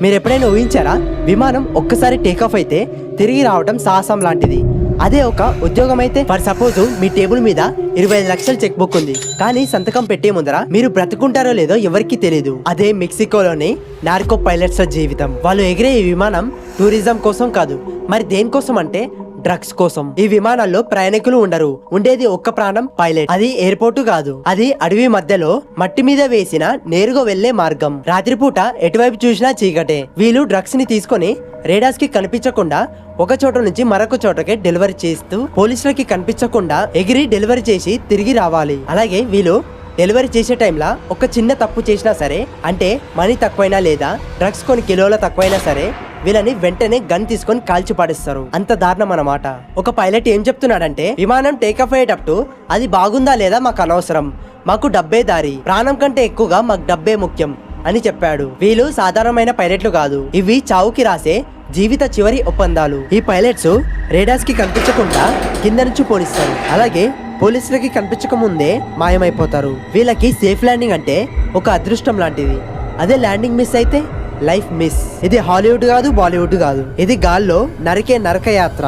మీరు ఎప్పుడైనా ఊహించారా? విమానం ఒక్కసారి టేకాఫ్ అయితే తిరిగి రావడం సాహసం లాంటిది. అదే ఒక ఉద్యోగం అయితే ఫర్ సపోజ్ మీ టేబుల్ మీద ఇరవై ఐదు లక్షల చెక్ బుక్ ఉంది. కానీ సంతకం పెట్టే ముందర మీరు బ్రతుకుంటారో లేదో ఎవరికి తెలియదు అదే మెక్సికోలోని నార్కో పైలట్స్ జీవితం. వాళ్ళు ఎగిరే ఈ విమానం టూరిజం కోసం కాదు. మరి దేనికోసం అంటే డ్రగ్స్ కోసం. ఈ విమానాల్లో ప్రయాణికులు ఉండరు. ఉండేది ఒక్క ప్రాణం పైలట్. అది ఎయిర్పోర్ట్ కాదు. అది అడవి మధ్యలో మట్టి మీద వేసిన నేరుగా వెళ్ళే మార్గం. రాత్రిపూట ఎటువైపు చూసినా చీకటే. వీళ్ళు డ్రగ్స్ని తీసుకొని రేడార్స్కి కనిపించకుండా ఒక చోట నుంచి మరొక చోటకి డెలివరీ చేస్తూ పోలీసులకి కనిపించకుండా ఎగిరి డెలివరీ చేసి తిరిగి రావాలి. అలాగే వీళ్ళు డెలివరీ చేసే టైంలో ఒక చిన్న తప్పు చేసినా సరే అంటే మనీ తక్కువైనా లేదా డ్రగ్స్ కొన్ని కిలోల తక్కువైనా సరే వీళ్ళని వెంటనే గన్ తీసుకొని కాల్చి పాడేస్తారు. అంత దారుణం అన్నమాట. ఒక పైలట్ ఏం చెప్తున్నాడంటే విమానం టేకాఫ్ అయ్యేటప్పుడు అది బాగుందా లేదా మాకు అనవసరం. మాకు డబ్బే దారి. ప్రాణం కంటే ఎక్కువగా మాకు డబ్బే ముఖ్యం అని చెప్పాడు. వీళ్ళు సాధారణమైన పైలట్లు కాదు. ఇవి చావుకి రాసే జీవిత చివరి ఒప్పందాలు. ఈ పైలట్స్ రేడార్స్కి కనిపించకుండా కింద నుంచి పోలిస్తారు అలాగే పోలీసులకి కనిపించక ముందే మాయమైపోతారు. వీళ్ళకి సేఫ్ ల్యాండింగ్ అంటే ఒక అదృష్టం లాంటిది. అదే ల్యాండింగ్ మిస్ అయితే లైఫ్ మిస్. ఇది హాలీవుడ్ కాదు బాలీవుడ్ కాదు. ఇది గాల్లో నరికే నరక యాత్ర.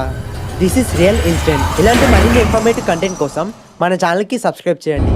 దిస్ ఇస్ రియల్ ఇన్సిడెంట్ ఇలాంటి మరిన్ని ఇన్ఫర్మేటివ్ కంటెంట్ కోసం మన ఛానల్కి సబ్స్క్రైబ్ చేయండి.